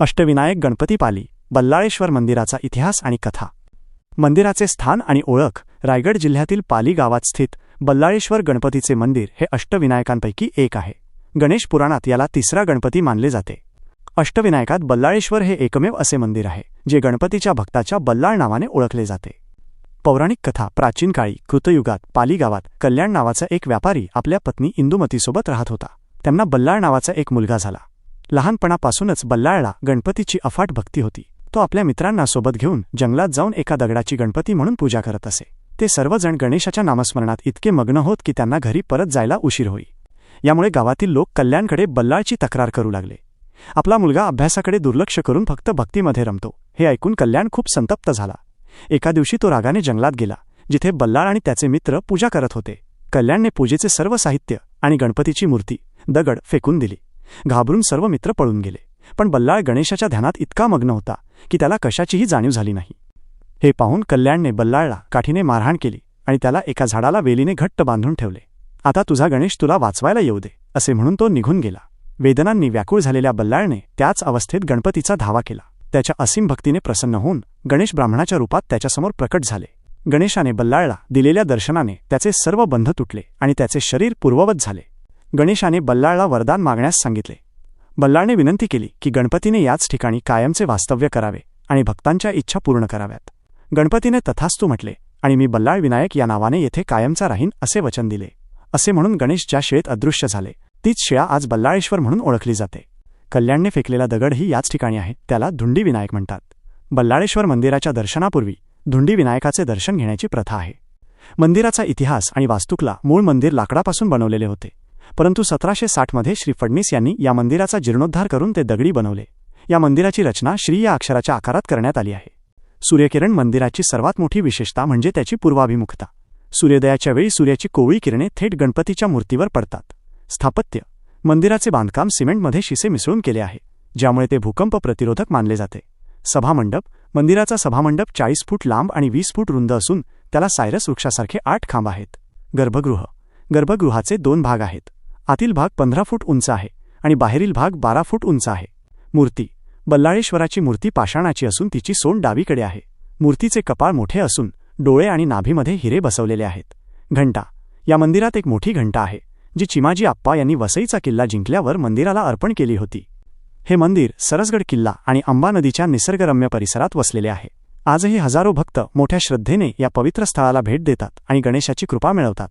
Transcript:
अष्टविनायक गणपती पाली बल्लाळेश्वर मंदिराचा इतिहास आणि कथा. मंदिराचे स्थान आणि ओळख रायगड जिल्ह्यातील पाली गावात स्थित बल्लाळेश्वर गणपतीचे मंदिर हे अष्टविनायकांपैकी एक आहे. गणेश पुराणात याला तिसरा गणपती मानले जाते. अष्टविनायकात बल्लाळेश्वर हे एकमेव असे मंदिर आहे जे गणपतीच्या भक्ताच्या बल्लाळ नावाने ओळखले जाते. पौराणिक कथा प्राचीन काळी कृतयुगात पाली गावात कल्याण नावाचा एक व्यापारी आपल्या पत्नी इंदुमतीसोबत राहत होता. त्यांना बल्लाळ नावाचा एक मुलगा झाला. लहानपणापासूनच बल्लाळला गणपतीची अफाट भक्ती होती. तो आपल्या मित्रांना सोबत घेऊन जंगलात जाऊन एका दगडाची गणपती म्हणून पूजा करत असे. ते सर्वजण गणेशाच्या नामस्मरणात इतके मग्न होत की त्यांना घरी परत जायला उशीर होई. यामुळे गावातील लोक कल्याणकडे बल्लाळची तक्रार करू लागले. आपला मुलगा अभ्यासाकडे दुर्लक्ष करून फक्त भक्तीमध्ये रमतो. हे ऐकून कल्याण खूप संतप्त झाला. एका दिवशी तो रागाने जंगलात गेला जिथे बल्लाळ आणि त्याचे मित्र पूजा करत होते. कल्याणने पूजेचे सर्व साहित्य आणि गणपतीची मूर्ती दगड फेकून दिली. घाबरून सर्व मित्र पळून गेले. पण बल्लाळ गणेशाच्या ध्यानात इतका मग्न होता की त्याला कशाचीही जाणीव झाली नाही. हे पाहून कल्याणने बल्लाळला काठीने मारहाण केली आणि त्याला एका झाडाला वेलीने घट्ट बांधून ठेवले. आता तुझा गणेश तुला वाचवायला येऊ दे असे म्हणून तो निघून गेला. वेदनांनी व्याकुळ झालेल्या बल्लाळने त्याच अवस्थेत गणपतीचा धावा केला. त्याच्या असीम भक्तीने प्रसन्न होऊन गणेश ब्राह्मणाच्या रूपात त्याच्यासमोर प्रकट झाले. गणेशाने बल्लाळला दिलेल्या दर्शनाने त्याचे सर्व बंध तुटले आणि त्याचे शरीर पूर्ववत झाले. गणेशाने बल्लाळला वरदान मागण्यास सांगितले. बल्लाळने विनंती केली की गणपतीने याच ठिकाणी कायमचे वास्तव्य करावे आणि भक्तांच्या इच्छा पूर्ण कराव्यात. गणपतीने तथास्तू म्हटले आणि मी बल्लाळ विनायक या नावाने येथे कायमचा राहीन असे वचन दिले. असे म्हणून गणेश ज्या शिळेत अदृश्य झाले तीच शिळा आज बल्लाळेश्वर म्हणून ओळखली जाते. कल्याणने फेकलेला दगडही याच ठिकाणी आहे त्याला धुंडी विनायक म्हणतात. बल्लाळेश्वर मंदिराच्या दर्शनापूर्वी धुंडी विनायकाचे दर्शन घेण्याची प्रथा आहे. मंदिराचा इतिहास आणि वास्तुकला मूळ मंदिर लाकडापासून बनवलेले होते. परंतु सतराशे साठमध्ये श्री फडणीस यांनी या मंदिराचा जीर्णोद्धार करून ते दगडी बनवले. या मंदिराची रचना श्री या अक्षराच्या आकारात करण्यात आली आहे. सूर्यकिरण मंदिराची सर्वात मोठी विशेषता म्हणजे त्याची पूर्वाभिमुखता. सूर्योदयाच्या वेळी सूर्याची कोवळी किरणे थेट गणपतीच्या मूर्तीवर पडतात. स्थापत्य. मंदिराचे बांधकाम सिमेंटमध्ये शिसे मिसळून केले आहे ज्यामुळे ते भूकंप प्रतिरोधक मानले जाते. सभामंडप. मंदिराचा सभामंडप चाळीस फूट लांब आणि वीस फूट रुंद असून त्याला सायरस वृक्षासारखे आठ खांब आहेत. गर्भगृह. गर्भगृहाचे दोन भाग आहेत. आतील भाग पंधरा फूट उंच आहे आणि बाहेरील भाग बारा फूट उंच आहे. मूर्ती. बल्लाळेश्वराची मूर्ती पाषाणाची असून तिची सोंड डावीकडे आहे. मूर्तीचे कपाळ मोठे असून डोळे आणि नाभीमध्ये हिरे बसवलेले आहेत. घंटा. या मंदिरात एक मोठी घंटा आहे जी चिमाजी आप्पा यांनी वसईचा किल्ला जिंकल्यावर मंदिराला अर्पण केली होती. हे मंदिर सरसगड किल्ला आणि अंबा नदीच्या निसर्गरम्य परिसरात वसलेले आहे. आजही हजारो भक्त मोठ्या श्रद्धेने या पवित्र स्थळाला भेट देतात आणि गणेशाची कृपा मिळवतात.